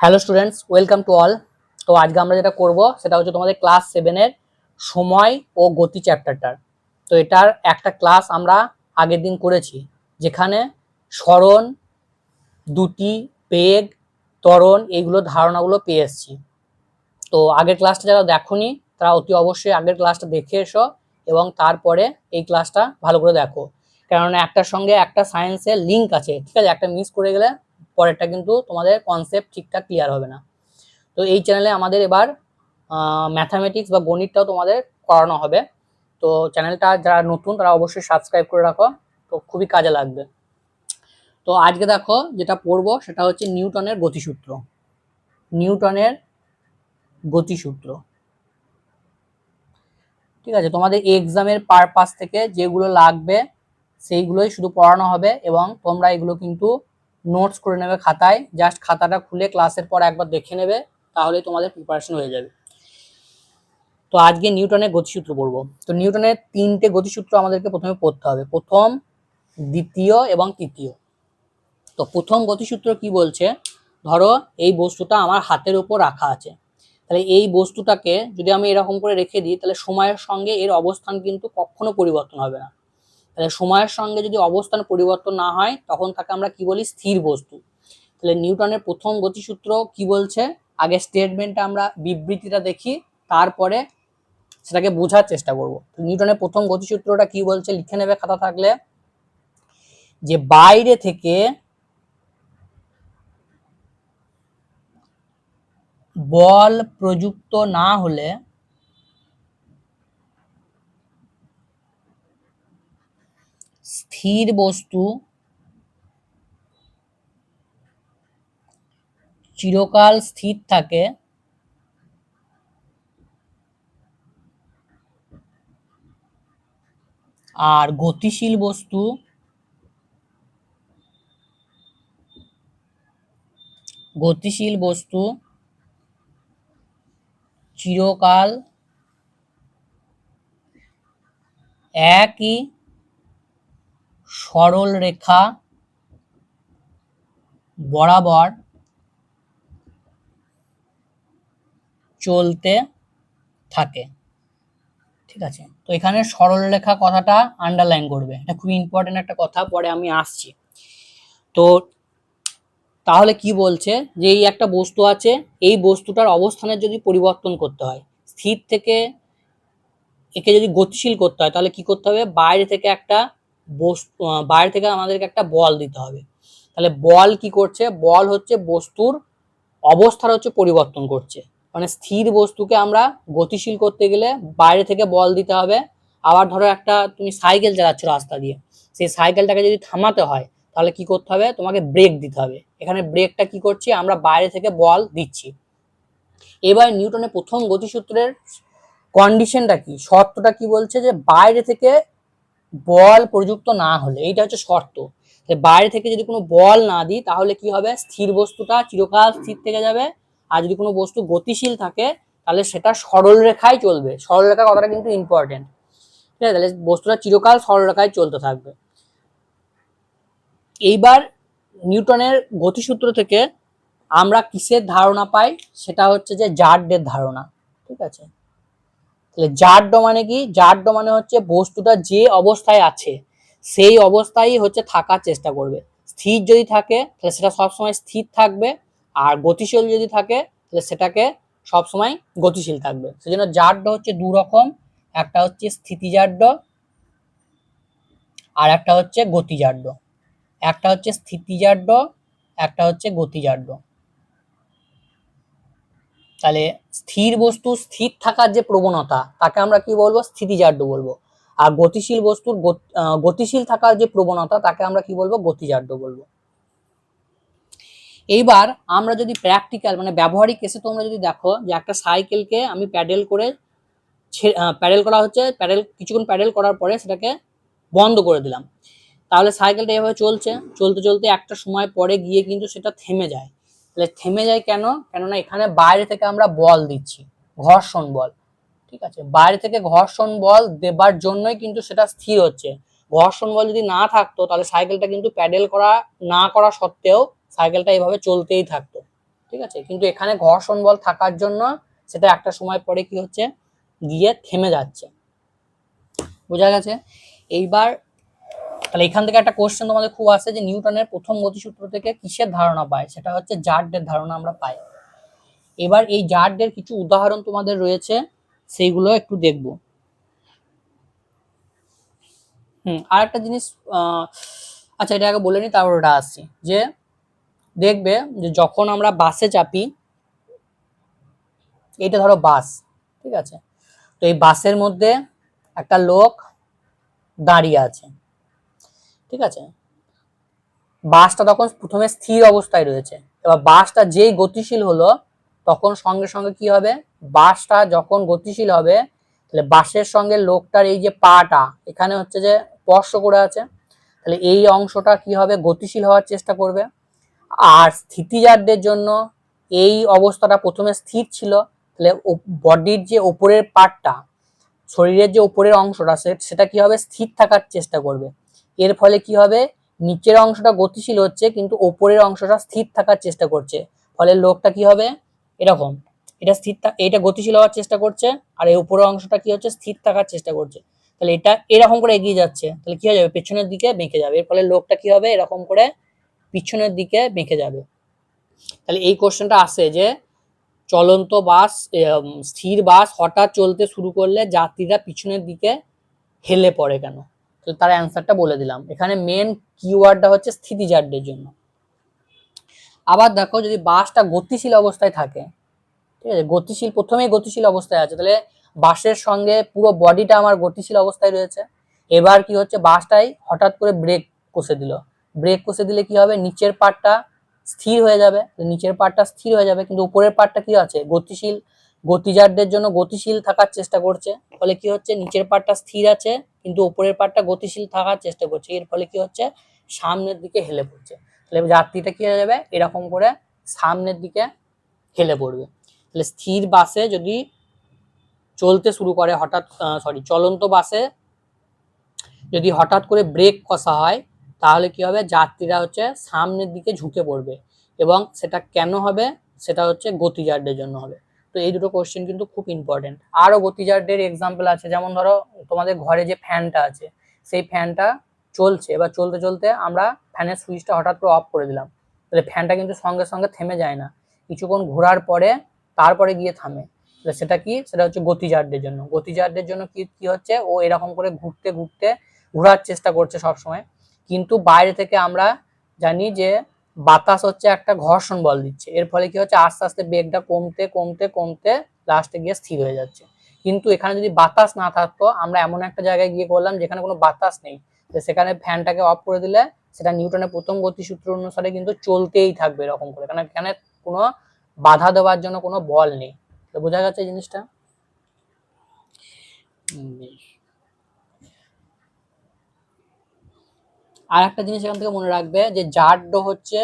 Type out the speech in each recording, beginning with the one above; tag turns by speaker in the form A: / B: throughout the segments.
A: Hello students welcome to all তো আজকে আমরা যেটা করব, সেটা হচ্ছে তোমাদের ক্লাস সেভেনের সময় ও গতি চ্যাপ্টারটার তো এটার একটা ক্লাস আমরা আগের দিন করেছি, যেখানে স্মরণ, দুটি, বেগ, ত্বরণ, এইগুলো ধারণাগুলো পেয়ে এসেছি। তো আগের ক্লাসটা যারা দেখোনি, তারা অতি অবশ্যই আগের ক্লাসটা দেখে এসো এবং তারপরে এই ক্লাসটা ভালো করে দেখো। কেননা একটার সঙ্গে একটা সায়েন্সের লিঙ্ক আছে, ঠিক আছে? একটা মিস করে গেলে পরেরটা কিন্তু তোমাদের কনসেপ্ট ঠিকঠাক ক্লিয়ার হবে না। তো এই চ্যানেলে আমাদের এবার ম্যাথামেটিক্স বা গণিতটাও তোমাদের করানো হবে। তো চ্যানেলটা যারা নতুন, তারা অবশ্যই সাবস্ক্রাইব করে রাখো। তো খুবই কাজে লাগবে। তো আজকে দেখো যেটা পড়ব, সেটা হচ্ছে নিউটনের গতিসূত্র। নিউটনের গতিসূত্র। ঠিক আছে? তোমাদের এক্সামের পারপাস থেকে যেগুলো লাগবে, সেইগুলোই শুধু পড়ানো হবে এবং তোমরা এগুলো কিন্তু নোটস করে নেবে খাতায়। জাস্ট খাতাটা খুলে ক্লাসের পর একবার দেখে নেবে, তাহলেই তোমাদের প্রিপারেশন হয়ে যাবে। তো আজকে নিউটনের গতিসূত্র পড়ব। তো নিউটনের তিনটে গতিসূত্র আমাদেরকে প্রথমে পড়তে হবে। প্রথম, দ্বিতীয় এবং তৃতীয়। তো প্রথম গতিসূত্র কি বলছে? ধরো এই বস্তুটা আমার হাতের উপর রাখা আছে। তাহলে এই বস্তুটাকে যদি আমি এরকম করে রেখে দিই, তাহলে সময়ের সঙ্গে এর অবস্থান কিন্তু কখনো পরিবর্তন হবে না। তাহলে সময়ের সঙ্গে যদি অবস্থান পরিবর্তন না হয়, তখন তাকে আমরা কি বলি? স্থির বস্তু। তাহলে নিউটনের প্রথম গতিসূত্র কি বলছে? আগে স্টেটমেন্টটা আমরা বিবৃতিটা দেখি, তারপরে সেটাকে বোঝার চেষ্টা করব। নিউটনের প্রথম গতিসূত্রটা কি বলছে? লিখে নেবে খাতা থাকলে। যে বাইরে থেকে বল প্রযুক্ত না হলে স্থির বস্তু চিরকাল স্থির থাকে। আর গতিশীল বস্তু গতিশীল বস্তু চিরকাল একই সরল রেখা বরাবর চলতে থাকে। ঠিক আছে? তো এখানে সরল রেখা কথাটা আন্ডারলাইন করবে। এটা খুব ইম্পর্টেন্ট একটা কথা, পরে আমি আসছি। তো তাহলে কি বলছে? যে এই একটা বস্তু আছে, এই বস্তুটার অবস্থানের যদি পরিবর্তন করতে হয়, স্থির থেকে একে যদি গতিশীল করতে হয়, তাহলে কি করতে হবে? বাইরে থেকে একটা বাইরে থেকে আমাদেরকে একটা বল দিতে হবে। তাহলে বল কি করছে? বল হচ্ছে বস্তুর অবস্থার হচ্ছে পরিবর্তন করছে। মানে স্থির বস্তুকে আমরা গতিশীল করতে গেলে বাইরে থেকে বল দিতে হবে। আবার ধরো একটা তুমি সাইকেল চালাচ্ছ রাস্তা দিয়ে। সেই সাইকেলটাকে যদি থামাতে হয়, তাহলে কি করতে হবে? তোমাকে ব্রেক দিতে হবে। এখানে ব্রেকটা কি করছি? আমরা বাইরে থেকে বল দিচ্ছি। এবার নিউটনের প্রথম গতিসূত্রের কন্ডিশনটা কি? শর্তটা কি বলছে? যে বাইরে থেকে বল প্রযুক্ত না হলে, এইটা হচ্ছে শর্ত। বাইরে থেকে যদি কোনো বল না দিই, তাহলে কি হবে? স্থির বস্তুটা চিরকাল স্থির থেকে যাবে। আর যদি কোনো বস্তু গতিশীল থাকে, তাহলে সেটা সরল রেখায় চলবে। সরল রেখা কথাটা কিন্তু ইম্পর্টেন্ট ঠিক আছে? তাহলে বস্তুটা চিরকাল সরল রেখায় চলতে থাকবে। এইবার নিউটনের গতিসূত্র থেকে আমরা কিসের ধারণা পাই? সেটা হচ্ছে যে জাড্ডের ধারণা। ঠিক আছে? তাহলে জাড্ড মানে কি? জাড্ড মানে হচ্ছে বস্তুটা যে অবস্থায় আছে, সেই অবস্থায় হচ্ছে থাকার চেষ্টা করবে। স্থির যদি থাকে, তাহলে সেটা সবসময় স্থির থাকবে। আর গতিশীল যদি থাকে, তাহলে সেটাকে সবসময় গতিশীল থাকবে। সেজন্য জাড্ড হচ্ছে দু রকম, একটা হচ্ছে স্থিতিজাড্য আর একটা হচ্ছে গতিজাড্য একটা হচ্ছে স্থিতিজাড্য একটা হচ্ছে গতিজাড্য তাহলে স্থির বস্তু, স্থির থাকার যে প্রবণতা, তাকে আমরা কি বলব? স্থিতিজাড্য বলব। আর গতিশীল বস্তুর গতিশীল থাকার যে প্রবণতা, তাকে আমরা কি বলব? গতিজাড্য বলব। এইবার আমরা যদি প্র্যাকটিক্যাল মানে ব্যবহারিক কেসে তোমরা যদি দেখো যে একটা সাইকেলকে আমি প্যাডেল করে প্যাডেল করা হচ্ছে, প্যাডেল, কিছুক্ষণ প্যাডেল করার পরে সেটাকে বন্ধ করে দিলাম। তাহলে সাইকেলটা এভাবে চলছে। চলতে চলতে একটা সময় পরে গিয়ে কিন্তু সেটা থেমে যায়। তাহলে থেমে যায় কেন? কেননা এখানে বাইরে থেকে আমরা বল দিচ্ছি। ঘর্ষণ বল। ঠিক আছে? বাইরে থেকে ঘর্ষণ বল দেবার জন্যই কিন্তু সেটা স্থির হচ্ছে। ঘর্ষণ বল যদি না থাকতো, তাহলে সাইকেলটা কিন্তু প্যাডেল করা, না করা সত্ত্বেও সাইকেলটা এইভাবে চলতেই থাকতো। ঠিক আছে? কিন্তু এখানে ঘর্ষণ বল থাকার জন্য সেটা একটা সময় পরে কি হচ্ছে? গিয়ে থেমে যাচ্ছে। বোঝা গেছে? এইবার তাহলে এখান থেকে একটা কোশ্চেন তোমাদের খুব আসে যে নিউটনের প্রথম গতিসূত্র থেকে কিসের ধারণা পায়? সেটা হচ্ছে জার্ডের ধারণা আমরা পাই। এবার এই জার্ডের কিছু উদাহরণ তোমাদের রয়েছে, সেইগুলো একটু দেখব। হুম আর একটা জিনিস আচ্ছা এটা আগে বলে নিই তারপর ওটা আসছি। যে দেখবে যে যখন আমরা বাসে চাপি, এটা ধরো বাস ঠিক আছে? তো এই বাসের মধ্যে একটা লোক দাঁড়িয়ে আছে। ঠিক আছে? বাসটা তখন প্রথমে স্থির অবস্থায় রয়েছে। এবার বাসটা যেই গতিশীল হলো, তখন সঙ্গে সঙ্গে কি হবে? বাসটা যখন গতিশীল হবে, তাহলে বাসের সঙ্গে লোকটার এই যে পাটা, এখানে হচ্ছে যে স্পর্শ করে আছে, তাহলে এই অংশটা কি হবে? গতিশীল হওয়ার চেষ্টা করবে। আর স্থিতিজাতদের জন্য এই অবস্থাটা প্রথমে স্থির ছিল, তাহলে বডির যে ওপরের পার্টটা শরীরের যে উপরের অংশটা সেটা কি হবে? স্থির থাকার চেষ্টা করবে। এর ফলে কি হবে? নিচের অংশটা গতিশীল হচ্ছে, কিন্তু ওপরের অংশটা স্থির থাকার চেষ্টা করছে। ফলে লোকটা কি হবে? এরকম। এটা স্থির এটা গতিশীল হওয়ার চেষ্টা করছে, আর এই উপরের অংশটা কি হচ্ছে? স্থির থাকার চেষ্টা করছে। তাহলে এটা এরকম করে এগিয়ে যাচ্ছে। তাহলে কি হয়ে যাবে? পেছনের দিকে বেঁকে যাবে। এর ফলে লোকটা কি হবে? এরকম করে পিছনের দিকে বেঁকে যাবে। তাহলে এই কোশ্চেনটা আসে যে, চলন্ত বাস স্থির বাস হঠাৎ চলতে শুরু করলে যাত্রীরা পিছনের দিকে হেলে পড়ে কেন? তো তার অ্যান্সারটা বলে দিলাম। এখানে মেন কিওয়ার্ডটা হচ্ছে স্থিতিজারদের জন্য। আবার দেখো, যদি বাসটা গতিশীল অবস্থায় থাকে, ঠিক আছে, গতিশীল, প্রথমেই গতিশীল অবস্থায় আছে, তাহলে বাসের সঙ্গে পুরো বডিটা আমার গতিশীল অবস্থায় রয়েছে। এবার কি হচ্ছে, বাসটাই হঠাৎ করে ব্রেক কষে দিল। ব্রেক কষে দিলে কি হবে, নিচের পার্টটা স্থির হয়ে যাবে। নিচের পার্টটা স্থির হয়ে যাবে, কিন্তু উপরের পার্টটা কি আছে, গতিশীল গতিজারদের জন্য গতিশীল থাকার চেষ্টা করছে। ফলে কি হচ্ছে? নিচের পার্টটা স্থির আছে, কিন্তু উপরের পার্টটা গতিশীল থাকার চেষ্টা করছে। এর ফলে কি হচ্ছে? সামনের দিকে হেলে পড়ছে। তাহলে যাত্রীটা কি হয়ে যাবে? এরকম করে সামনের দিকে হেলে পড়বে। তাহলে স্থির বাসে যদি চলতে শুরু করে হঠাৎ সরি চলন্ত বাসে যদি হঠাৎ করে ব্রেক কষা হয়, তাহলে কি হবে? যাত্রীরা হচ্ছে সামনের দিকে ঝুঁকে পড়বে এবং সেটা কেন হবে? সেটা হচ্ছে গতিজারদের জন্য হবে। তো এই দুটো কোশ্চেন কিন্তু খুব ইম্পর্টেন্ট আরও গতিজারদের এক্সাম্পল আছে, যেমন ধরো তোমাদের ঘরে যে ফ্যানটা আছে, সেই ফ্যানটা চলছে। এবার চলতে চলতে আমরা ফ্যানের সুইচটা হঠাৎ করে অফ করে দিলাম। তাহলে ফ্যানটা কিন্তু সঙ্গে সঙ্গে থেমে যায় না। কিছুক্ষণ ঘোরার পরে তারপরে গিয়ে থামে। তাহলে সেটা কি? সেটা হচ্ছে গতিজারদের জন্য। গতিজারদের জন্য কি কি হচ্ছে? ও এরকম করে ঘুরতে ঘুরতে ঘোরার চেষ্টা করছে সব সময় কিন্তু বাইরে থেকে আমরা জানি যে বাতাস হচ্ছে একটা ঘর্ষণ বল দিচ্ছে। এর ফলে কি হচ্ছে? আস্তে আস্তে বেগটা কমতে কমতে কমতে লাস্টে গিয়ে স্থির হয়ে যাচ্ছে। কিন্তু এখানে যদি বাতাস না থাকতো, আমরা এমন একটা জায়গায় গিয়ে করলাম যেখানে কোনো বাতাস নেই। সেখানে ফ্যানটাকে অফ করে দিলে সেটা নিউটনের প্রথম গতিসূত্র অনুসারে কিন্তু চলতেই থাকবে এরকম করে। কারণ এখানে কোনো বাধা দেওয়ার জন্য কোনো বল নেই। তো বোঝা এই জিনিসটা উম, বেশ। আর একটা জিনিস এখান থেকে মনে রাখবে যে জাড্য হচ্ছে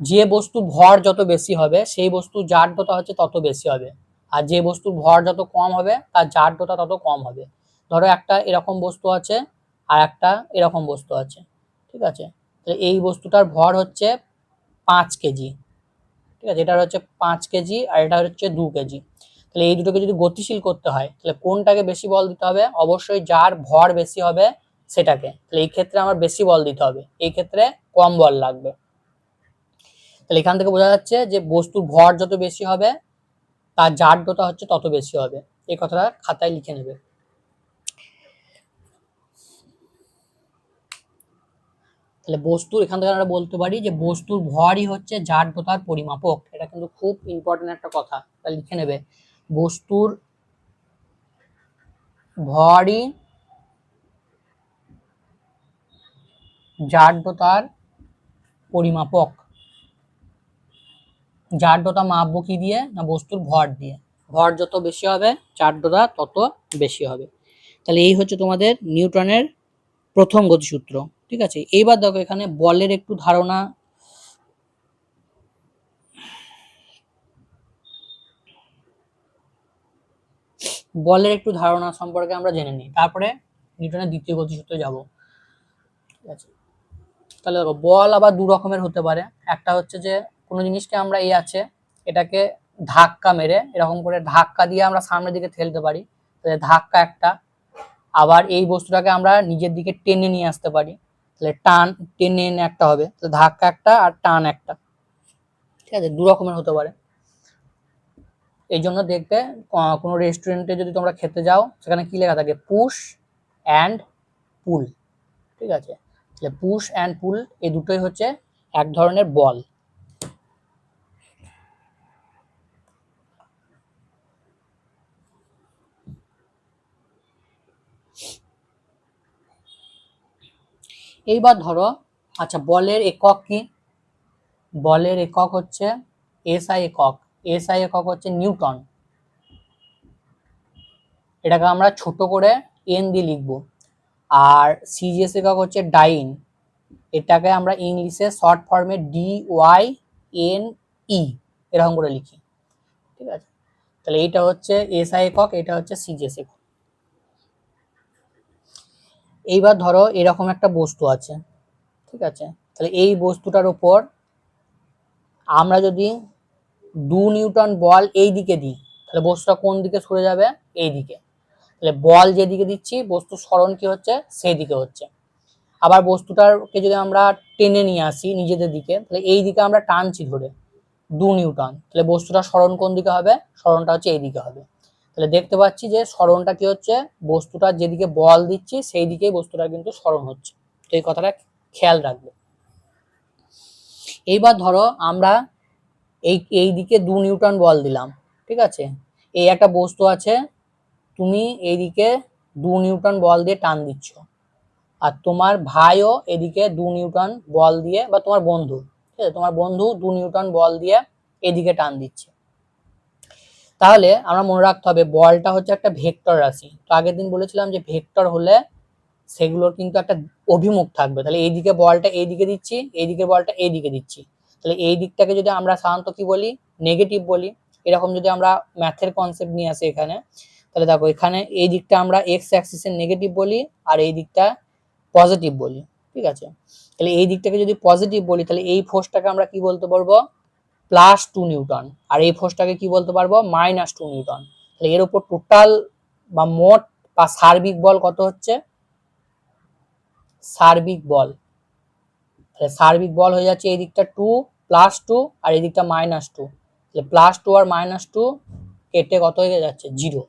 A: যে বস্তু ভর যত বেশি হবে, সেই বস্তু জাড্যতা হচ্ছে তত বেশি হবে। আর যে বস্তুর ভর যত কম হবে, তার জাড্যতা তত কম হবে। ধরো একটা এরকম বস্তু আছে আর একটা এরকম বস্তু আছে, ঠিক আছে? তাহলে এই বস্তুটার ভর হচ্ছে পাঁচ কেজি, ঠিক আছে? এটার হচ্ছে পাঁচ কেজি আর এটা হচ্ছে দু কেজি। তাহলে এই দুটোকে যদি গতিশীল করতে হয়, তাহলে কোনটাকে বেশি বল দিতে হবে? অবশ্যই যার ভর বেশি হবে সেটাকে। তাহলে এই ক্ষেত্রে আমার বেশি বল দিতে হবে। এই ক্ষেত্রে কম বল লাগবে। তাহলে এখান থেকে বোঝা যাচ্ছে যে বস্তুর ভর যত বেশি হবে, তার জাড্যতা হচ্ছে তত বেশি হবে। এই কথাটা খাতায় লিখে নেবে। তাহলে বস্তুর, এখান থেকে আমরা বলতে পারি যে বস্তুর ভরই হচ্ছে জাড্যতার পরিমাপক। এটা কিন্তু খুব ইম্পর্টেন্ট একটা কথা। লিখে নেবে। বস্তুর ভরই জাড্যতার পরিমাপক। জাড্যতা মাপবো কি দিয়ে না বস্তুর ভর দিয়ে? ভর যত বেশি হবে জাড্যতা তত বেশি হবে। তাহলে এই হচ্ছে তোমাদের নিউটনের প্রথম গতিসূত্র, ঠিক আছে? এইবার দেখো এখানে বলের একটু ধারণা বলের একটু ধারণা সম্পর্কে আমরা জেনে নিই। তারপরে নিউটনের দ্বিতীয় গতিসূত্রে যাব। ঠিক আছে? তাহলে দেখো, বল আবার দু রকমের হতে পারে। একটা হচ্ছে যে, কোনো জিনিসকে আমরা এই আছে, এটাকে ধাক্কা মেরে, এরকম করে ধাক্কা দিয়ে আমরা সামনের দিকে ঠেলতে পারি। তাহলে ধাক্কা একটা। আবার এই বস্তুটাকে আমরা নিজের দিকে টেনে নিয়ে আসতে পারি। তাহলে টান, টেনে একটা হবে। তো ধাক্কা একটা আর টান একটা। ঠিক আছে? দু রকমের হতে পারে। এই জন্য দেখবে কোনো রেস্টুরেন্টে যদি তোমরা খেতে যাও, সেখানে কি লেখা থাকে? পুশ অ্যান্ড পুল ঠিক আছে? তাহলে পুশ অ্যান্ড পুল এই দুটোই হচ্ছে এক ধরনের বল। এইবার ধরো আচ্ছা বলের একক কি? বলের একক হচ্ছে এসআই একক। এসআই একক হচ্ছে নিউটন। এটাকে আমরা ছোট করে এন দিয়ে লিখব। আর সিজিএস একক হচ্ছে ডাইন। এটাকে আমরা ইংলিশে শর্ট ফর্মে ডি ওয়াই এন ই এরকম করে লিখি। ঠিক আছে? তাহলে এইটা হচ্ছে এসআই একক এটা হচ্ছে সিজিএস একক এইবার ধরো এরকম একটা বস্তু আছে। ঠিক আছে? তাহলে এই বস্তুটার উপর আমরা যদি দু নিউটন বল এই দিকে দিই। তাহলে বস্তুটা কোন দিকে সরে যাবে? এই দিকে। তাহলে বল যেদিকে দিচ্ছি বস্তু সরণ কি হচ্ছে? সেই দিকে হচ্ছে। আবার বস্তুটাকে যদি আমরা টেনে নিয়ে আসি নিজেদের দিকে, তাহলে এই দিকে আমরা টানছি ধরে, দু নিউটন। তাহলে বস্তুটা সরণ কোন দিকে হবে? সরণটা হচ্ছে এই দিকে হবে। তাহলে দেখতে পাচ্ছি যে সরণটা কি হচ্ছে? বস্তুটা যেদিকে বল দিচ্ছি সেই দিকেই বস্তুটা কিন্তু সরণ হচ্ছে। তো এই কথাটা খেয়াল রাখবে। এইবার ধরো আমরা এই এই দিকে দু নিউটন বল দিলাম, ঠিক আছে? এই একটা বস্তু আছে, তুমি এইদিকে দু নিউটন বল দিয়ে টান দিচ্ছ। আর তোমার ভাইও এদিকে দু নিউটন বল দিয়ে, বা তোমার বন্ধু, ঠিক আছে? তোমার বন্ধু দু নিউটন বল দিয়ে এদিকে টান দিচ্ছে। তাহলে আমরা মনে রাখতে হবে, বলটা হচ্ছে একটা ভেক্টর রাশি। তো আগের দিন বলেছিলাম যে ভেক্টর হলে সেগুলোর কিন্তু একটা অভিমুখ থাকবে। তাহলে এইদিকে বলটা এইদিকে দিচ্ছি এইদিকে বলটা এইদিকে দিচ্ছি। তাহলে এই দিকটাকে যদি আমরা সাধারণত কি বলি? নেগেটিভ বলি। এরকম যদি আমরা ম্যাথের কনসেপ্ট নিয়ে আসি এখানে, তাহলে দেখো এখানে এই দিকটা আমরা এক্স অ্যাক্সিসের নেগেটিভ বলি আর এই দিকটা পজিটিভ বলি, ঠিক আছে? তাহলে এই দিকটাকে যদি পজিটিভ বলি, তাহলে এই ফোর্সটাকে আমরা কি বলতে পারব? প্লাস টু নিউটন আর এই ফোর্সটাকে কি বলতে পারব? মাইনাস টু নিউটন তাহলে এর উপর টোটাল বা মোট বা সার্বিক বল কত হচ্ছে? সার্বিক বল। তাহলে সার্বিক বল হয়ে যাচ্ছে এই দিকটা টু প্লাস টু আর এই দিকটা মাইনাস টু। তাহলে প্লাস টু আর মাইনাস টু কেটে কত হয়ে যাচ্ছে? জিরো।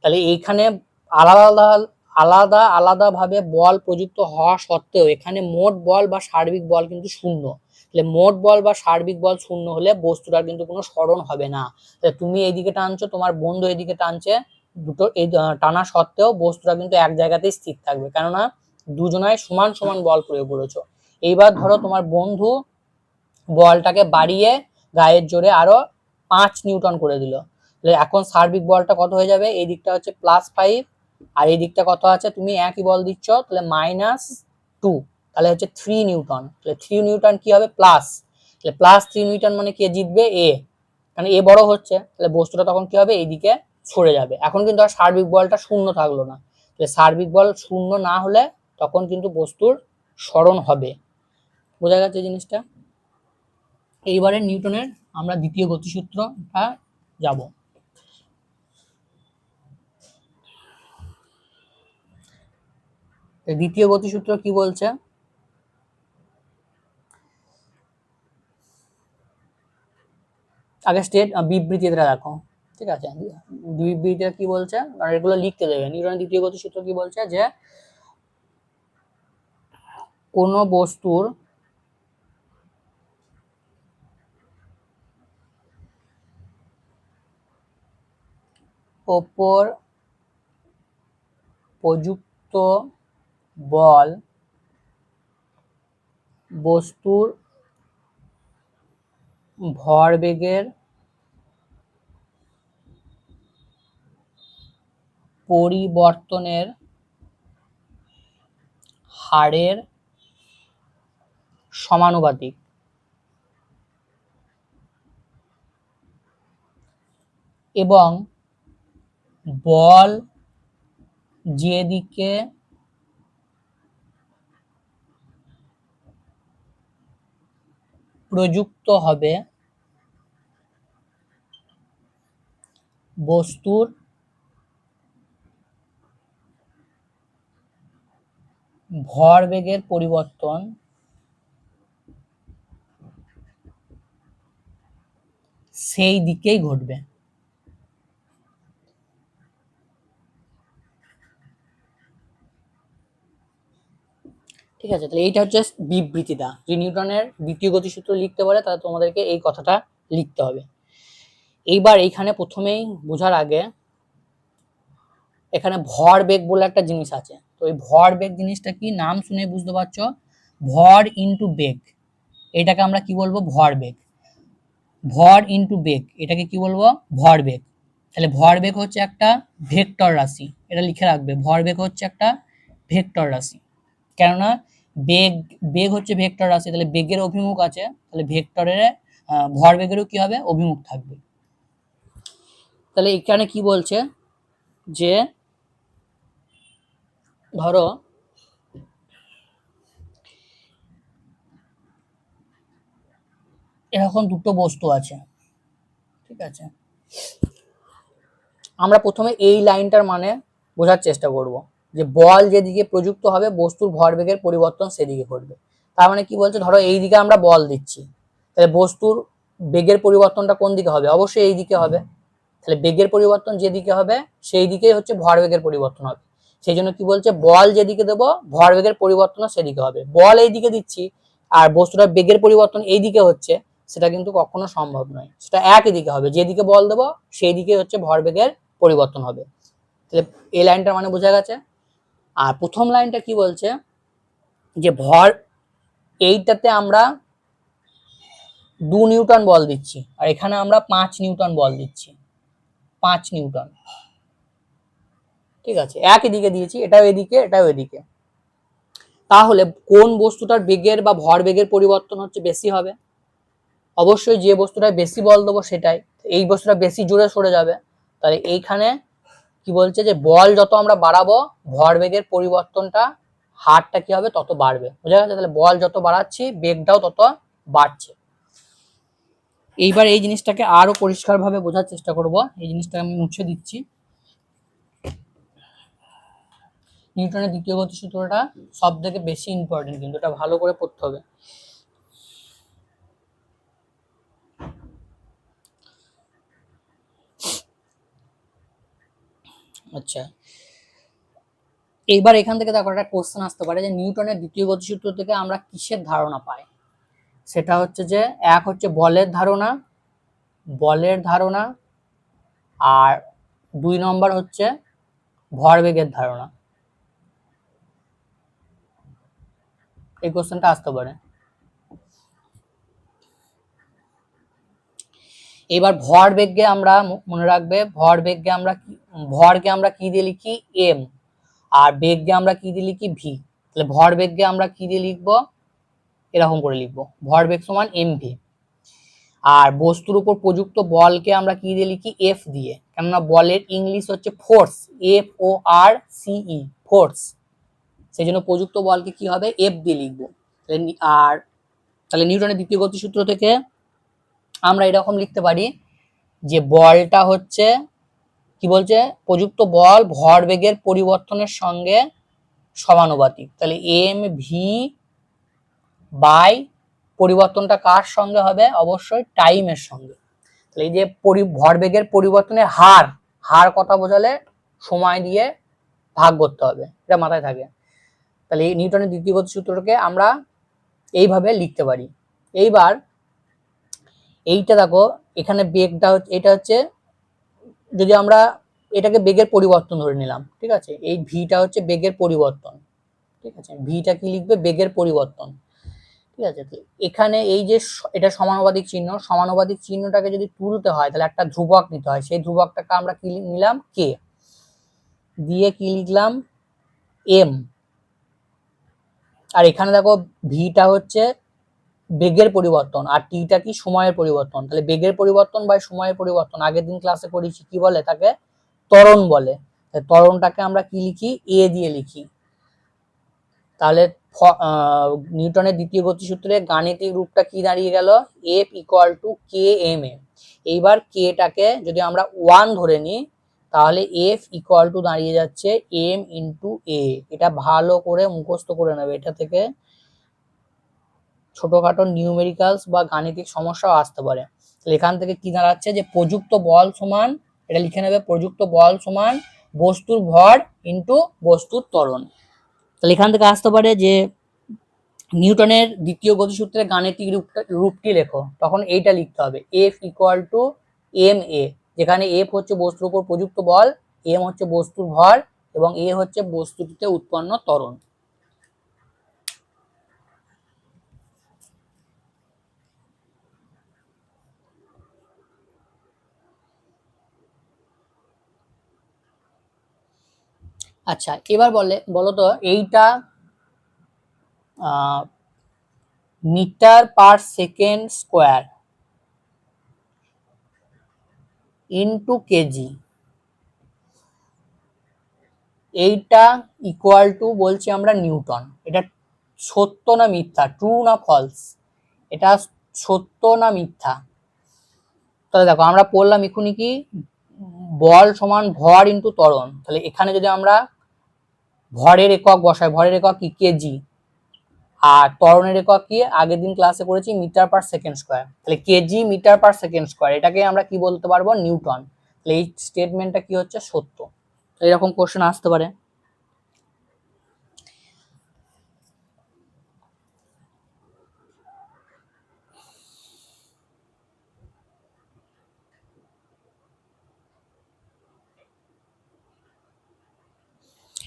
A: তাহলে এইখানে আলাদা আলাদা আলাদা আলাদাভাবে বল প্রযুক্ত হওয়া সত্ত্বেও এখানে মোট বল বা সার্বিক বল কিন্তু শূন্য। তাহলে মোট বল বা সার্বিক বল শূন্য হলে বস্তুটার কিন্তু কোনো স্মরণ হবে না। তাহলে তুমি এইদিকে টানছো, তোমার বন্ধু এদিকে টানছে, দুটো এই টানা সত্ত্বেও বস্তুটা কিন্তু এক জায়গাতেই স্থির থাকবে। কেননা দুজনাই সমান সমান বল প্রয়োগ করেছ। এইবার ধরো তোমার বন্ধু বলটাকে বাড়িয়ে গায়ের জোরে আরও পাঁচ নিউটন করে দিল। তাহলে এখন সার্বিক বলটা কত হয়ে যাবে? এই দিকটা হচ্ছে প্লাস ফাইভ আর এই দিকটা কত আছে? তুমি একই বল দিচ্ছ, তাহলে মাইনাস টু তাহলে হচ্ছে থ্রি নিউটন। তাহলে থ্রি নিউটন কি হবে? প্লাস তাহলে প্লাস থ্রি নিউটন মানে কে জিতবে? এ কারণ এ বড় হচ্ছে, তাহলে বস্তুটা তখন কি হবে? এইদিকে সরে যাবে। এখন কিন্তু আর সার্বিক বলটা শূন্য থাকল না। তাহলে সার্বিক বল শূন্য না হলে তখন কিন্তু বস্তুর স্মরণ হবে। বোঝা গেছে জিনিসটা? এইবারে নিউটনের আমরা দ্বিতীয় গতিসূত্রটা যাব। দ্বিতীয় গতিসূত্র কি বলছে? আগে স্টেট বিবৃতিটা দেখো ঠিক আছে? বিবৃতিটা কি বলছে? আর এগুলো লিখতে দেবে। নিউটনের দ্বিতীয় গতিসূত্র কি বলছে? যে কোনো বস্তুর ওপর প্রযুক্ত বল বস্তুর ভরবেগের পরিবর্তনের হারের সমানুপাতিক। এবং বল যেদিকে প্রযুক্ত হবে বস্তুর ভরবেগের পরিবর্তন সেই দিকেই ঘটবে। ঠিক আছে, তাহলে এইটা হচ্ছে বিবৃতিটা যে নিউটনের দ্বিতীয় গতিসূত্র লিখতে পারে, তাহলে তোমাদেরকে এই কথাটা লিখতে হবে। এইবার এইখানে প্রথমেই বোঝার আগে এখানে ভর বেগ বলে একটা জিনিস আছে। তো এই ভর বেগ জিনিসটা কি? নাম শুনে বুঝতে পারছ? ভর ইনটু বেগ। এটাকে আমরা কি বলব? ভর বেগ। ভর ইনটু বেগ। এটাকে কি বলব? ভর বেগ। তাহলে ভর বেগ হচ্ছে একটা ভেক্টর রাশি। এটা লিখে রাখবে। ভর বেগ হচ্ছে একটা ভেক্টর রাশি। কেননা বেগ বেগ হচ্ছে ভেক্টর রাশি, তাহলে বেগের অভিমুখ আছে, তাহলে ভেক্টরের ভর বেগেরও কি হবে? অভিমুখ থাকবে। তাহলে এখানে কি বলছে? যে ধরো এরকম দুটো বস্তু আছে, ঠিক আছে? আমরা প্রথমে এই লাইনটার মানে বোঝার চেষ্টা করব। যে বল যেদিকে প্রযুক্ত হবে, বস্তুর ভরবেগের পরিবর্তন সেদিকে ঘটবে। তার মানে কি বলছে? ধরো এই দিকে আমরা বল দিচ্ছি। তাহলে বস্তুর বেগের পরিবর্তনটা কোন দিকে হবে? অবশ্যই এই দিকে হবে। তাহলে বেগের পরিবর্তন যেদিকে হবে সেই দিকেই হচ্ছে ভরবেগের পরিবর্তন হবে। সেই জন্য কি বলছে? বল যেদিকে দেবো, ভরবেগের পরিবর্তন সেদিকে হবে। বল এই দিকে দিচ্ছি, আর বস্তুটার বেগের পরিবর্তন এই দিকে হচ্ছে, সেটা কিন্তু কখনো সম্ভব নয়। সেটা একই দিকে হবে। যেদিকে বল দেবো সেই দিকে হচ্ছে ভরবেগের পরিবর্তন হবে। তাহলে এই লাইনটার মানে বোঝা গেছে? আর প্রথম লাইনটা কি বলছে? যে ভর, এইটাতে আমরা দু নিউটন বল দিচ্ছি। আর এখানে আমরা পাঁচ নিউটন বল দিচ্ছি। পাঁচ নিউটন। ঠিক আছে, একই দিকে দিয়েছি, এটাও এদিকে এটাও এদিকে। তাহলে কোন বস্তুটার বেগের বা ভর বেগের পরিবর্তন হচ্ছে বেশি হবে? অবশ্যই যে বস্তুটা বেশি বল দেবো সেটাই। এই বস্তুটা বেশি জোরে সরে যাবে। তাহলে এইখানে কি বলছে যে বল যত আমরা বাড়াবো ভর বেগের পরিবর্তনটা, হারটা কি হবে তত বাড়বে। বোঝা গেছে? তাহলে বল যত বাড়াচ্ছি, বেগটাও তত বাড়ছে। এইবার এই জিনিসটাকে আরও পরিষ্কারভাবে বোঝার চেষ্টা করব। এই জিনিসটা আমি মুছে দিচ্ছি। নিউটনের দ্বিতীয় গতি সূত্রটা সব থেকে বেশি ইম্পর্টেন্ট কিন্তু এটা ভালো করে পড়তে হবে। আচ্ছা। এইবার এখান থেকে দেখো একটা কোশ্চেন আসতে পারে যে নিউটনের দ্বিতীয় গতিসূত্র থেকে আমরা কিসের ধারণা পাই? সেটা হচ্ছে যে এক হচ্ছে বলের ধারণা বলের ধারণা, আর দুই নম্বর হচ্ছে ভরবেগের ধারণা। এই কোশ্চেনটা আসতে পারে। এবার ভর বেগকে আমরা মনে রাখবে, ভর বেগকে আমরা ভরকে আমরা কি দিয়ে লিখি? এম আর বেগকে আমরা কি দিয়ে লিখি? ভি তাহলে ভর বেগকে আমরা কি দিয়ে লিখব? এরকম করে লিখব। ভর বেগ সমান এম ভি আর বস্তুর উপর প্রযুক্ত বলকে আমরা কি দিয়ে লিখি? এফ দিয়ে। কেননা বলের ইংলিশ হচ্ছে ফোর্স এফ ও আর সিই ফোর্স সেই জন্য প্রযুক্ত বলকে কি হবে? এফ দিয়ে লিখব। আর তাহলে নিউটনের দ্বিতীয় গতিসূত্র থেকে আমরা এরকম লিখতে পারি যে বলটা হচ্ছে কি বলছে? প্রযুক্ত বল ভরবেগের পরিবর্তনের সঙ্গে সমানুপাতিক। তাহলে এম ভি বাই পরিবর্তনটা কার সঙ্গে হবে? অবশ্যই টাইমের সঙ্গে। তাহলে এই যে ভরবেগের পরিবর্তনের হার হার কথা বোঝালে সময় দিয়ে ভাগ করতে হবে। এটা মাথায় থাকে। তাহলে এই নিউটনের দ্বিতীয় গতি সূত্রকে আমরা এইভাবে লিখতে পারি। এইবার এইটা দেখো, এখানে বেগটা হচ্ছে, এটা হচ্ছে, যদি আমরা এটাকে বেগের পরিবর্তন ধরে নিলাম, ঠিক আছে? এই ভিটা হচ্ছে বেগের পরিবর্তন, ঠিক আছে? ভিটা কি লিখবে? বেগের পরিবর্তন, ঠিক আছে? এখানে এই যে এটা সমানুপাতিক চিহ্ন সমানুপাতিক চিহ্নটাকে যদি তুলতে হয়, তাহলে একটা ধ্রুবক নিতে হয়। সেই ধ্রুবকটাকে আমরা কি নিলাম? কে দিয়ে কি লিখলাম? এম আর এখানে দেখো, ভিটা হচ্ছে বেগের পরিবর্তন আর টিটা কি সময়ের পরিবর্তন? তাহলে বেগের পরিবর্তন বা সময়ের পরিবর্তন, আগের দিন ক্লাসে করেছি কি বলে? তাকে ত্বরণ বলে। ত্বরণটাকে আমরা কি লিখি? এ দিয়ে লিখি। তাহলে নিউটনের দ্বিতীয় গতিসূত্রে গাণিতিক রূপটা কি দাঁড়িয়ে গেল? F equal to K M A এইবার কেটাকে যদি আমরা ওয়ান ধরে নিই, তাহলে এফ ইকুয়াল টু দাঁড়িয়ে যাচ্ছে এম ইন্টু এ এটা ভালো করে মুখস্থ করে নেবে এটা থেকে। ছোটখাটো নিউমেরিক্যালস বা গাণিতিক সমস্যাও আসতে পারে। তাহলে এখান থেকে কি দাঁড়াচ্ছে যে প্রযুক্ত বল সমান, এটা লিখে নেবে, প্রযুক্ত বল সমান বস্তুর ভর ইন্টু বস্তুর ত্বরণ। তাহলে এখান থেকে আসতে পারে যে নিউটনের দ্বিতীয় গতিসূত্রের গাণিতিক রূপটা রূপটি লেখো। তখন এইটা লিখতে হবে F equal to M A যেখানে এফ হচ্ছে বস্তুর উপর প্রযুক্ত বল এম হচ্ছে বস্তুর ভর এবং এ হচ্ছে বস্তুটিতে উৎপন্ন ত্বরণ। আচ্ছা এবার বলে বলো তো এইটা metre per second square into KG. এইটা ইকুয়াল টু বলছি আমরা নিউটন। এটা সত্য না মিথ্যা? ট্রু না ফলস এটা সত্য না মিথ্যা? তাহলে দেখো, আমরা পড়লাম এখুনি কি? বল সমান ভর ইন্টু ত্বরণ। তাহলে এখানে যদি আমরা ভরের একক বসায় ভরের একক কি? কেজি আর ত্বরণের একক কি? আগের দিন ক্লাসে করেছি মিটার পার সেকেন্ড স্কোয়ার তাহলে KG metre per second square এটাকে আমরা কি বলতে পারব? নিউটন। তাহলে এই স্টেটমেন্টটা কি হচ্ছে? সত্য। এরকম কোশ্চেন আসতে পারে।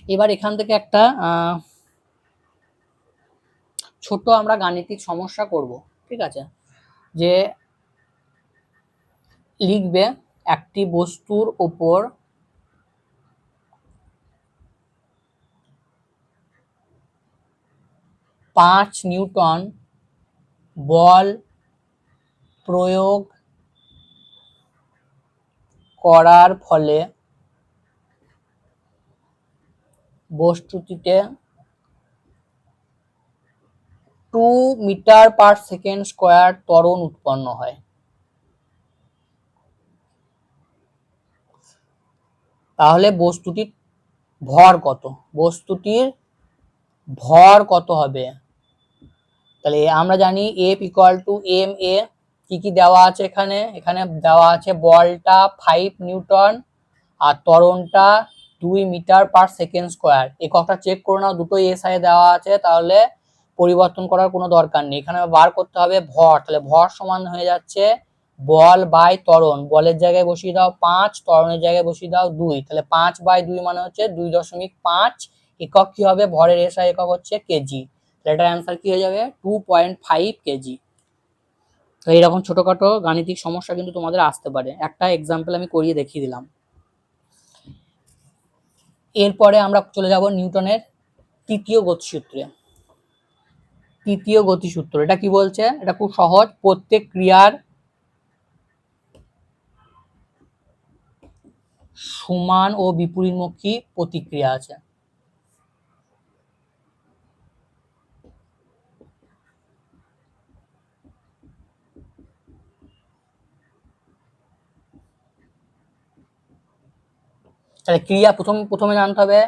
A: এবার এখান থেকে একটা ছোট আমরা গাণিতিক সমস্যা করব, ঠিক আছে? যে লিখবে একটি বস্তুর ওপর পাঁচ নিউটন বল প্রয়োগ করার ফলে বস্তুটিতে two metre per second square ত্বরণ উৎপন্ন হয়। তাহলে বস্তুটির ভর কত? বস্তুটির ভর কত হবে? তাহলে আমরা জানি F equal to M A কি কি দেওয়া আছে এখানে? এখানে দেওয়া আছে বলটা ফাইভ নিউটন আর ত্বরণটা দুই মিটার পার সেকেন্ড স্কোয়ার। এককটা চেক করে নাও, দুটো এসআই দেওয়া আছে, তাহলে পরিবর্তন করার কোনো দরকার নেই। এখানে বার করতে হবে ভর, তাহলে ভর সমান হয়ে যাচ্ছে বল বাই ত্বরণ। বলের জায়গায় বসিয়ে দাও পাঁচ, ত্বরণের জায়গায় বসিয়ে দাও দুই। তাহলে পাঁচ বাই দুই মানে হচ্ছে দুই দশমিক পাঁচ। একক কি হবে? ভরের এসআই একক হচ্ছে কেজি এটার অ্যান্সার কি হয়ে যাবে? টু পয়েন্ট ফাইভ কেজি তো এইরকম ছোটখাটো গাণিতিক সমস্যা কিন্তু তোমাদের আসতে পারে। একটা এক্সাম্পল আমি করিয়ে দেখিয়ে দিলাম। এরপরে আমরা চলে যাব নিউটনের তৃতীয় গতিসূত্রে। তৃতীয় গতিসূত্র, এটা কি বলছে? এটা খুব সহজ, প্রত্যেক ক্রিয়ার সমান ও বিপরীতমুখী প্রতিক্রিয়া আছে। তাহলে ক্রিয়া প্রথম, প্রথমে জানতে হবে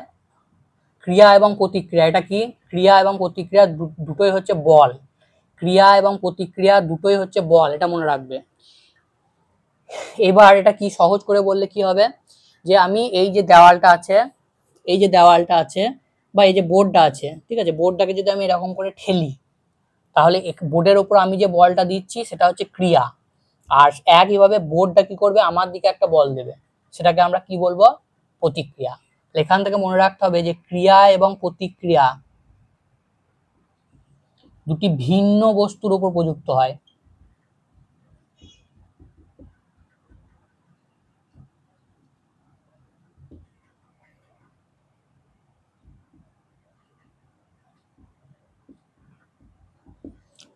A: ক্রিয়া এবং প্রতিক্রিয়া। এটা কি? ক্রিয়া এবং প্রতিক্রিয়া দুটোই হচ্ছে বল। ক্রিয়া এবং প্রতিক্রিয়া দুটোই হচ্ছে বল, এটা মনে রাখবে। এবার এটা কি সহজ করে বললে কি হবে? যে আমি এই যে দেওয়ালটা আছে, এই যে দেওয়ালটা আছে বা এই যে বোর্ডটা আছে, ঠিক আছে? বোর্ডটাকে যদি আমি এরকম করে ঠেলি, তাহলে বোর্ডের ওপর আমি যে বলটা দিচ্ছি, সেটা হচ্ছে ক্রিয়া। আর একইভাবে বোর্ডটা কি করবে? আমার দিকে একটা বল দেবে। সেটাকে আমরা কি বলব? প্রতিক্রিয়া। এখান থেকে মনে রাখতে হবে যে ক্রিয়া এবং প্রতিক্রিয়া দুটি ভিন্ন বস্তুর উপর প্রযুক্ত হয়।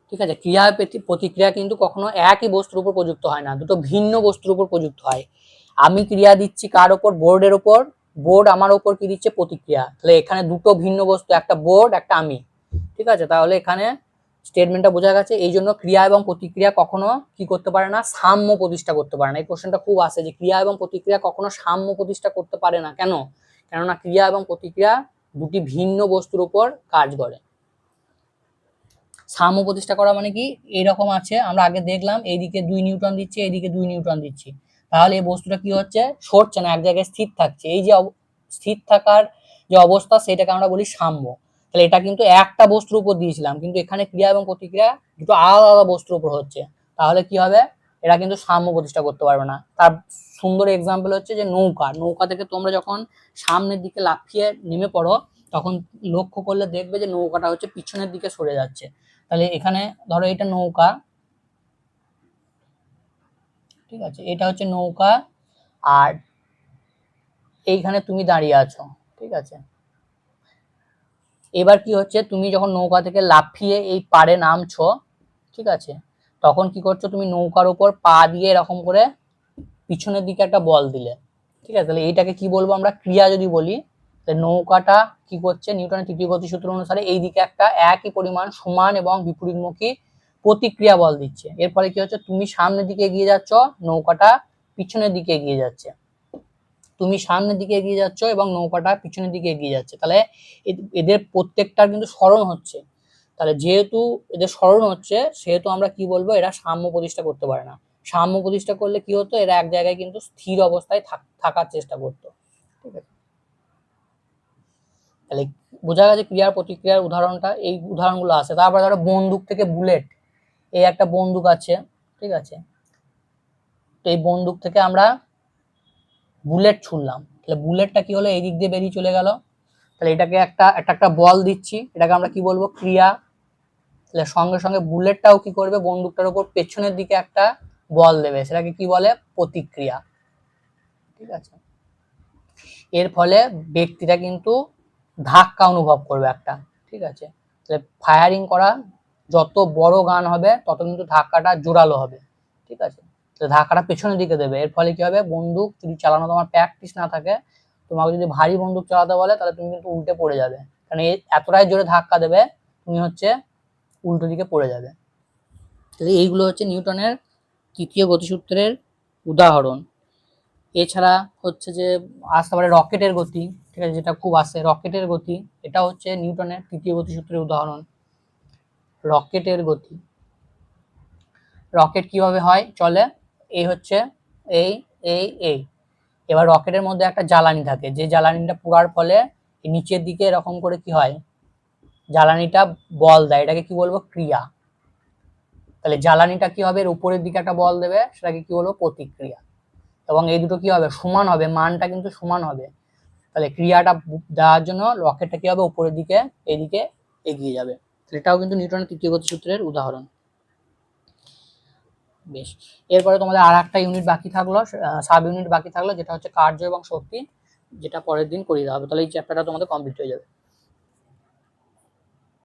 A: ঠিক আছে, ক্রিয়া প্রতিক্রিয়া কিন্তু কখনো একই বস্তুর উপর প্রযুক্ত হয় না, দুটো ভিন্ন বস্তুর উপর প্রযুক্ত হয়। আমি ক্রিয়া দিচ্ছি কার ওপর? বোর্ডের ওপর। বোর্ড আমার ওপর কি দিচ্ছে? প্রতিক্রিয়া। তাহলে এখানে দুটো ভিন্ন বস্তু, একটা বোর্ড, একটা আমি। ঠিক আছে? তাহলে এখানে স্টেটমেন্টটা বোঝা গেছে। এই জন্য ক্রিয়া এবং প্রতিক্রিয়া কখনো কি করতে পারে না? সাম্য প্রতিষ্ঠা করতে পারে না। এই কোশ্চেনটা খুব আসে যে ক্রিয়া এবং প্রতিক্রিয়া কখনো সাম্য প্রতিষ্ঠা করতে পারে না। কেন? কেননা ক্রিয়া এবং প্রতিক্রিয়া দুটি ভিন্ন বস্তুর উপর কাজ করে। সাম্য প্রতিষ্ঠা করা মানে কি? এরকম আছে। আমরা আগে দেখলাম, এইদিকে দুই নিউটন দিচ্ছি, এইদিকে দুই নিউটন দিচ্ছি। তাহলে এই বস্তুটা কি হচ্ছে? সরছে না, এক জায়গায় স্থির থাকছে। এই যে স্থির থাকার যে অবস্থা, সেটাকে আমরা বলি সাম্য। তাহলে এটা কিন্তু একটা বস্তুর উপর দিয়েছিলাম, কিন্তু এখানে ক্রিয়া এবং প্রতিক্রিয়া দুটো আলাদা আলাদা বস্তুর উপর হচ্ছে। তাহলে কি হবে? এরা কিন্তু সাম্য প্রতিষ্ঠা করতে পারবে না। তার সুন্দর এক্সাম্পল হচ্ছে যে নৌকা। নৌকা থেকে তোমরা যখন সামনের দিকে লাফিয়ে নেমে পড়ো, তখন লক্ষ্য করলে দেখবে যে নৌকাটা হচ্ছে পিছনের দিকে সরে যাচ্ছে। তাহলে এখানে ধরো এটা নৌকা ঠিক আছে? এটা হচ্ছে নৌকা আর এইখানে তুমি দাঁড়িয়ে আছো, ঠিক আছে? এবার কি হচ্ছে? তুমি যখন নৌকা থেকে লাফিয়ে এই পাড়ে নামছো, ঠিক আছে? তখন কি করছ? তুমি নৌকার উপর পা দিয়ে এরকম করে পিছনের দিকে একটা বল দিলে, ঠিক আছে? তাহলে এইটাকে কি বলব আমরা? ক্রিয়া যদি বলি, তাহলে নৌকাটা কি করছে? নিউটনের তৃতীয় গতিসূত্র অনুসারে এই দিকে একটা একই পরিমাণ সমান এবং বিপরীতমুখী প্রতিক্রিয়া বল দিচ্ছে। এর ফলে কি হচ্ছে? তুমি সামনের দিকে এগিয়ে যাচ্ছ, নৌকাটা পিছনের দিকে এগিয়ে যাচ্ছে। তুমি সামনের দিকে এগিয়ে যাচ্ছ এবং নৌকাটা পিছনের দিকে এগিয়ে যাচ্ছে। তাহলে এদের প্রত্যেকটার কিন্তু স্মরণ হচ্ছে। তাহলে যেহেতু এদের স্মরণ হচ্ছে, সেহেতু আমরা কি বলব? এরা সাম্য প্রতিষ্ঠা করতে পারে না। সাম্য প্রতিষ্ঠা করলে কি হতো? এরা এক জায়গায় কিন্তু স্থির অবস্থায় থাক- থাকার চেষ্টা করতো। ঠিক আছে? তাহলে বোঝা গেছে ক্রিয়ার প্রতিক্রিয়ার উদাহরণটা, এই উদাহরণগুলো আছে। তারপরে ধরো বন্দুক থেকে বুলেট। এই একটা বন্দুক আছে, ঠিক আছে? তো এই বন্দুক থেকে আমরা বুলেট ছুড়লাম। তাহলে বুলেটটা কি হলো? এই দিক দিয়ে বেরিয়ে চলে গেল। তাহলে এটাকে একটা একটা একটা বল দিচ্ছি। এটাকে আমরা কি বলব? ক্রিয়া। তাহলে সঙ্গে সঙ্গে বুলেটটাও কি করবে? বন্দুকটার উপর পেছনের দিকে একটা বল দেবে। সেটাকে কি বলে? প্রতিক্রিয়া। ঠিক আছে? এর ফলে ব্যক্তিটা কিন্তু ধাক্কা অনুভব করবে একটা। ঠিক আছে? তাহলে ফায়ারিং করা যত বড় গান হবে, তত কিন্তু ধাক্কাটা জোরালো হবে। ঠিক আছে? তো ধাক্কাটা পেছনের দিকে দেবে। এর ফলে কি হবে? বন্দুক যদি চালানো তোমার প্র্যাকটিস না থাকে, তোমাকে যদি ভারী বন্দুক চালাতে বলে, তাহলে তুমি কিন্তু উল্টে পড়ে যাবে। কারণ এতটাই জোরে ধাক্কা দেবে, তুমি হচ্ছে উল্টো দিকে পড়ে যাবে। তাহলে এইগুলো হচ্ছে নিউটনের তৃতীয় গতিসূত্রের উদাহরণ। এছাড়া হচ্ছে যে, আসতে পারে রকেটের গতি। ঠিক আছে? যেটা খুব আসে, রকেটের গতি। এটা হচ্ছে নিউটনের তৃতীয় গতিসূত্রের উদাহরণ। রকেটের গতি। রকেট কীভাবে হয়? চলে, এই হচ্ছে এই এই এই। এবার রকেটের মধ্যে একটা জ্বালানি থাকে। যে জ্বালানিটা পোড়ার ফলে নিচের দিকে এরকম করে কি হয়? জ্বালানিটা বল দেয়। এটাকে কি বলব? ক্রিয়া। তাহলে জ্বালানিটা কি হবে? এর উপরের দিকে একটা বল দেবে। সেটাকে কি বলব? প্রতিক্রিয়া। এবং এই দুটো কি হবে? সমান হবে। মানটা কিন্তু সমান হবে। তাহলে ক্রিয়াটা দেওয়ার জন্য রকেটটা কি হবে? উপরের দিকে, এদিকে এগিয়ে যাবে। এটাও কিন্তু নিউটনের তৃতীয় গতি সূত্রের উদাহরণ। বেশ। এরপরে তোমাদের আর একটা ইউনিট বাকি থাকল সাব ইউনিট বাকি থাকল, যেটা হচ্ছে কার্য এবং শক্তি, যেটা পরের দিন করিয়ে দেওয়া হবে। তাহলে এই চ্যাপ্টারটা তোমাদের কমপ্লিট হয়ে যাবে।